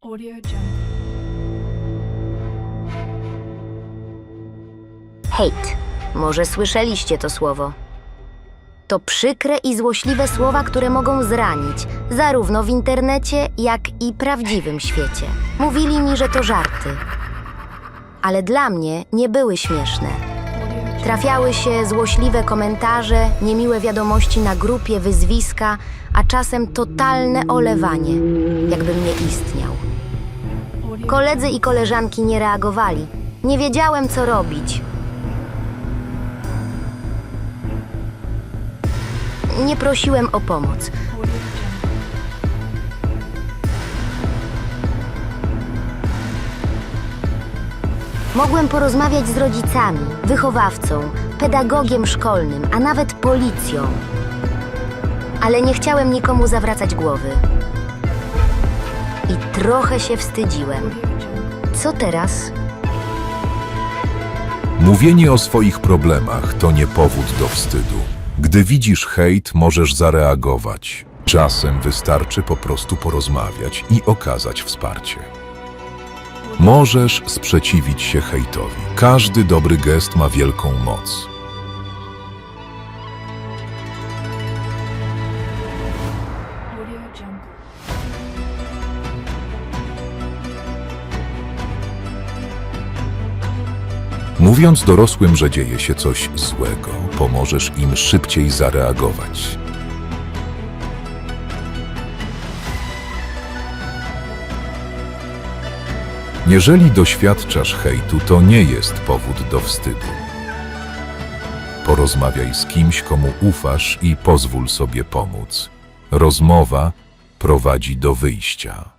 Audio. Hejt. Może słyszeliście to słowo. To przykre i złośliwe słowa, które mogą zranić, zarówno w internecie, jak i prawdziwym świecie. Mówili mi, że to żarty. Ale dla mnie nie były śmieszne. Trafiały się złośliwe komentarze, niemiłe wiadomości na grupie, wyzwiska, a czasem totalne olewanie, jakbym nie istniał. Koledzy i koleżanki nie reagowali. Nie wiedziałem, co robić. Nie prosiłem o pomoc. Mogłem porozmawiać z rodzicami, wychowawcą, pedagogiem szkolnym, a nawet policją. Ale nie chciałem nikomu zawracać głowy. I trochę się wstydziłem. Co teraz? Mówienie o swoich problemach to nie powód do wstydu. Gdy widzisz hejt, możesz zareagować. Czasem wystarczy po prostu porozmawiać i okazać wsparcie. Możesz sprzeciwić się hejtowi. Każdy dobry gest ma wielką moc. Mówiąc dorosłym, że dzieje się coś złego, pomożesz im szybciej zareagować. Jeżeli doświadczasz hejtu, to nie jest powód do wstydu. Porozmawiaj z kimś, komu ufasz i pozwól sobie pomóc. Rozmowa prowadzi do wyjścia.